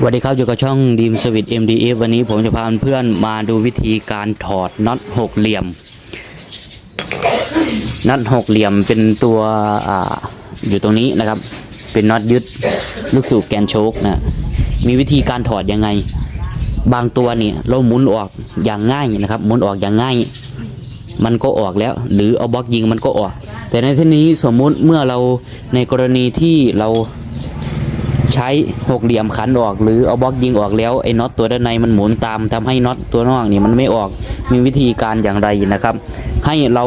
สวัสดีครับอยู่กับช่องดีมสวิต MDF วันนี้ผมจะพาเพื่อนมาดูวิธีการถอดน็อตหกเหลี่ยมน็อตหกเหลี่ยมเป็นตัวออยู่ตรงนี้นะครับ เป็นน็อตยึดลูกสูบแกนโชคนะมีวิธีการถอดยังไง บางตัวนี่เราหมุนออกอย่างง่ายนะครับหมุนออกอย่างง่าย มันก็ออกแล้ว หรือเอาบล็อกยิงมันก็ออก แต่ในที่นี้สมมุติเมื่อเราในกรณีที่เรา ใช้หกเหลี่ยมขันออก หรือเอาบล็อกยิงออกแล้วไอ้น็อตตัวด้านในมันหมุนตามทำให้น็อตตัวนอกนี่มันไม่ออกมีวิธีการอย่างไรนะครับ ให้เรา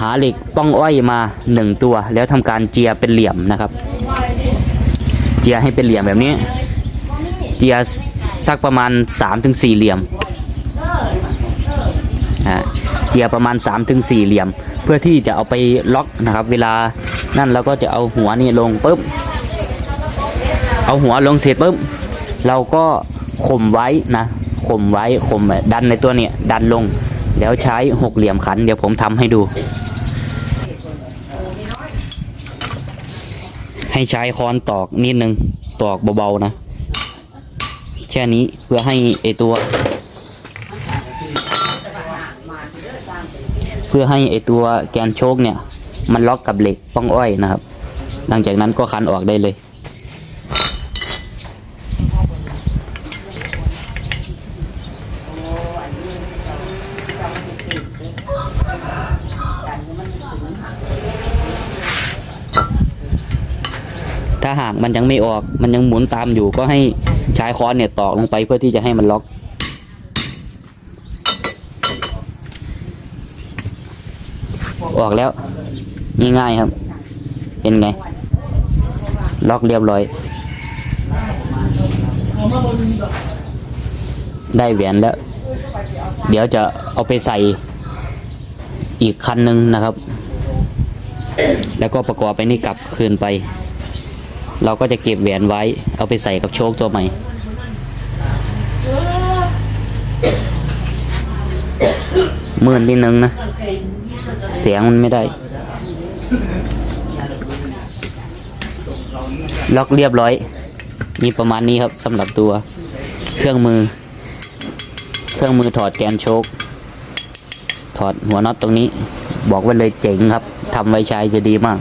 หาเหล็กป้องอ้อยมาหนึ่งตัว แล้วทำการเจียเป็นเหลี่ยมนะครับ เจียให้เป็นเหลี่ยมแบบนี้ เจียสักประมาณ 3-4 เหลี่ยมเจียประมาณ 3-4 เหลี่ยม เพื่อที่จะเอาไปล็อกนะครับ เวลานั่นเราก็จะเอาหัวนี่ลงปุ๊บ เอาหัวลงเสร็จปุ๊บเราก็ข่มไว้นะข่มไว้ข่มดันในตัวเนี่ยดันลง แล้วใช้หกเหลี่ยมขัน เดี๋ยวผมทำให้ดู ให้ใช้ค้อนตอกนิดนึงตอกเบาๆนะแค่นี้เพื่อให้ไอตัว เพื่อให้ไอตัวแกนโชคเนี่ย มันล็อกกับเหล็กป้องอ้อยนะครับ หลังจากนั้นก็คันออกได้เลย ถ้าหากมันยังไม่ออก มันยังหมุนตามอยู่ก็ให้ใช้ค้อนเนี่ยตอกลงไปเพื่อที่จะให้มันล็อกออกแล้วง่ายๆครับ เป็นไง ล็อกเรียบร้อย ได้แหวนแล้ว เดี๋ยวจะเอาไปใส่อีกคันหนึ่งนะครับ แล้วก็ประกอบไปนี่กลับคืนไป เราก็จะเก็บแหวนไว้ เอาไปใส่กับโชคตัวใหม่ มืดนิดนึงนะ เสียงมันไม่ได้ ล็อกเรียบร้อย มีประมาณนี้ครับสำหรับตัว เครื่องมือ เครื่องมือถอดแกนโชคถอดหัวน็อตตรงนี้ บอกไว้เลยเจ๋งครับทำไว้ใช้จะดีมาก